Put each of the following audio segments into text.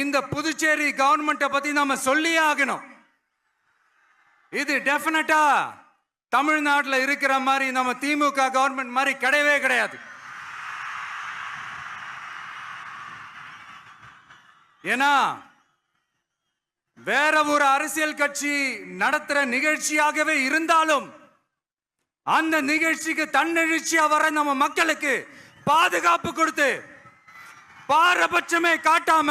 இந்த புதுச்சேரி கவர்மெண்ட்டை பத்தி நாம சொல்லியே ஆகணும். இது டெஃபினட்டா தமிழ்நாட்டில் இருக்கிற மாதிரி நம்ம திமுக கவர்மெண்ட் மாதிரி கிடையவே கிடையாது. ஏன்னா வேற ஒரு அரசியல் கட்சி நடத்துற நிகழ்ச்சியாகவே இருந்தாலும் அந்த நிகழ்ச்சிக்கு தன்னெழுச்சியா வர நம்ம மக்களுக்கு பாதுகாப்பு கொடுத்து பாரபட்சமே காட்டாம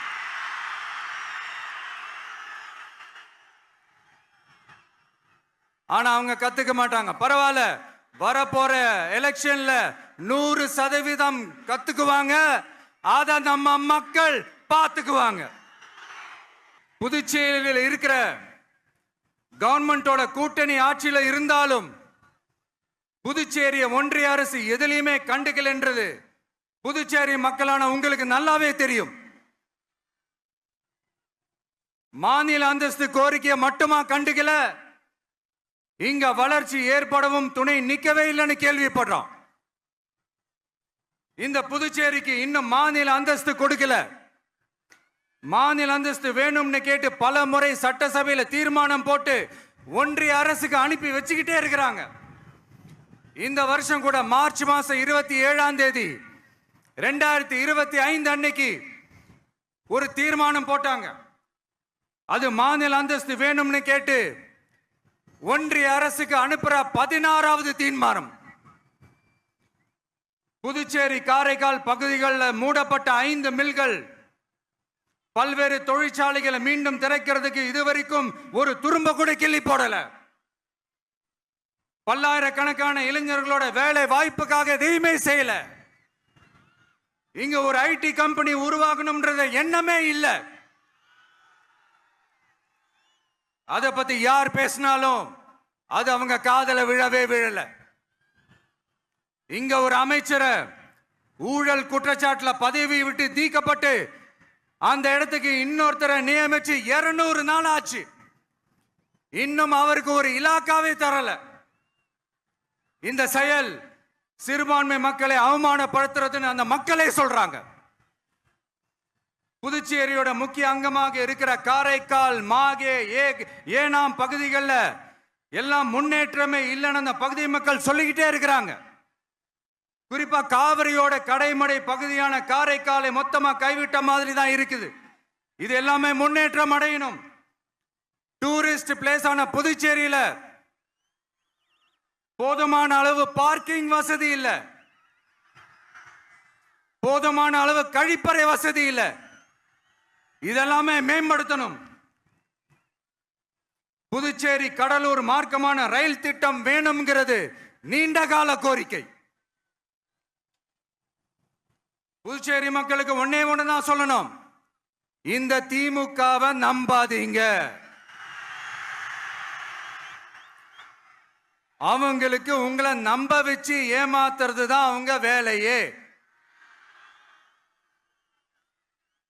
ஆனா அவங்க கத்துக்க மாட்டாங்க. பரவாயில்ல. வரப்போற எலெக்ஷன்ல நூறு சதவீதம் கத்துக்குவாங்க. அத நம்ம மக்கள் பார்த்துக்குவாங்க. புதுச்சேரியில் இருக்கிற கவர்மெண்டோட கூட்டணி ஆட்சியில் இருந்தாலும் புதுச்சேரிய ஒன்றிய அரசு எதிலையுமே கண்டுக்கல் என்றது புதுச்சேரி மக்களான உங்களுக்கு நல்லாவே தெரியும். மாநில அந்தஸ்து கோரிக்கையை மட்டுமா கண்டுக்கல? இங்க வளர்ச்சி ஏற்படவும் துணை நிக்கவே இல்லைன்னு கேள்விப்படுறோம். இந்த புதுச்சேரிக்கு இன்னும் மாநில அந்தஸ்து கொடுக்கல. மாநில அந்தஸ்து வேணும்னு கேட்டு பல முறை சட்டசபையில தீர்மானம் போட்டு ஒன்றிய அரசுக்கு அனுப்பி வச்சுக்கிட்டே இருக்கிறாங்க. இந்த வருஷம் கூட மார்ச் மாசம் இருபத்தி ஏழாம் தேதி ரெண்டாயிரத்தி இருபத்தி ஐந்து அன்னைக்கு ஒரு தீர்மானம் போட்டாங்க. அது மாநில அந்தஸ்து வேணும்னு கேட்டு ஒன்றிய அரசுக்கு அனுப்புற பதினாறாவது தீர்மானம். புதுச்சேரி காரைக்கால் பகுதிகளில் மூடப்பட்ட ஐந்து மில்கள் பல்வேறு தொழிற்சாலைகளை மீண்டும் திறக்கிறதுக்கு இதுவரைக்கும் ஒரு துரும்ப கூட கிள்ளி போடல. பல்லாயிரக்கணக்கான இளைஞர்களோட வேலை வாய்ப்புக்காக எதையுமே செய்யல. இங்க ஒரு ஐடி கம்பெனி உருவாகணும்ன்றத எண்ணமே இல்லை. அதை பத்தி யார் பேசினாலும் அது அவங்க காதல விழவே விழல. இங்க ஒரு அமைச்சரை ஊழல் குற்றச்சாட்டுல பதவி விட்டு தீக்கப்பட்டு அந்த இடத்துக்கு இன்னொருத்தரை நியமிச்சு இருநூறு நாள் ஆச்சு. இன்னும் அவருக்கு ஒரு இலாக்காவே தரல. இந்த செயல் சிறுபான்மை மக்களை அவமானப்படுத்துறதுன்னு அந்த மக்களே சொல்றாங்க. புதுச்சேரியோட முக்கிய அங்கமாக இருக்கிற காரைக்கால் மாகே ஏ ஏனாம் பகுதிகளில் எல்லாம் முன்னேற்றமே இல்லைன்னு அந்த பகுதி மக்கள் சொல்லிக்கிட்டே இருக்கிறாங்க. குறிப்பா காவிரியோட கடைமடை பகுதியான காரைக்காலை மொத்தமா கைவிட்ட மாதிரி தான் இருக்குது. இது எல்லாமே முன்னேற்றம் அடையணும். டூரிஸ்ட் பிளேஸ் ஆன புதுச்சேரியில போதுமான அளவு பார்க்கிங் வசதி இல்லை. போதுமான அளவு கழிப்பறை வசதி இல்லை. இதெல்லாமே மேம்படுத்தணும். புதுச்சேரி கடலூர் மார்க்கமான ரயில் திட்டம் வேணுங்கிறது நீண்ட கால கோரிக்கை. புதுச்சேரி மக்களுக்கு ஒன்னே ஒன்று தான் சொல்லணும். இந்த திமுகவை நம்பாதீங்க. அவங்களுக்கு உங்களை நம்ப வச்சு ஏமாத்துறது தான் அவங்க வேலையே.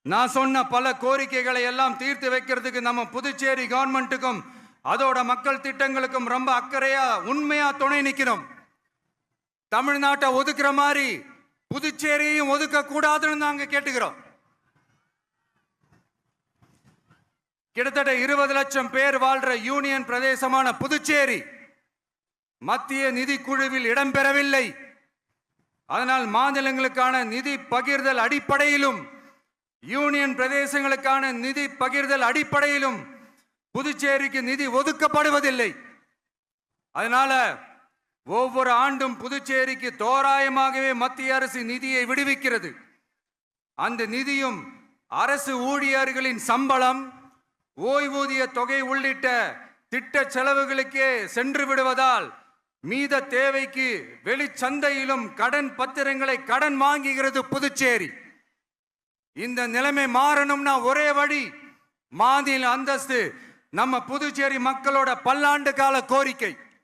நான் சொன்ன பல கோரிக்கைகளை எல்லாம் தீர்த்து வைக்கிறதுக்கு நம்ம புதுச்சேரி கவர்மெண்ட்டுக்கும் அதோட மக்கள் திட்டங்களுக்கும் ரொம்ப அக்கறையா உண்மையா துணை நிற்கிறோம் தமிழ்நாட்டை ஒதுக்குற மாதிரி புதுச்சேரியும் ஒதுக்க கூடாதுன்னு நாங்க கேட்டுக்கிறோம். கிட்டத்தட்ட இருபது லட்சம் பேர் வாழ்ற யூனியன் பிரதேசமான புதுச்சேரி மத்திய நிதி குழுவில் இடம்பெறவில்லை. அதனால் மாநிலங்களுக்கான நிதி பகிர்தல் அடிப்படையிலும் யூனியன் பிரதேசங்களுக்கான நிதி பகிர்தல் அடிப்படையிலும் புதுச்சேரிக்கு நிதி ஒதுக்கப்படுவதில்லை. அதனால ஒவ்வொரு ஆண்டும் புதுச்சேரிக்கு தோராயமாகவே மத்திய அரசு நிதியை விடுவிக்கிறது. அந்த நிதியும் அரசு ஊழியர்களின் சம்பளம் ஓய்வூதிய தொகை உள்ளிட்ட திட்ட செலவுகளுக்கே சென்று விடுவதால் மீத தேவைக்கு வெளிச்சந்தையிலும் கடன் பத்திரங்களை கடன் வாங்குகிறது புதுச்சேரி. இந்த நிலைமை மாறணும்னா ஒரே வழி மாநில அந்தஸ்து. நம்ம புதுச்சேரி மக்களோட பல்லாண்டு கால கோரிக்கை.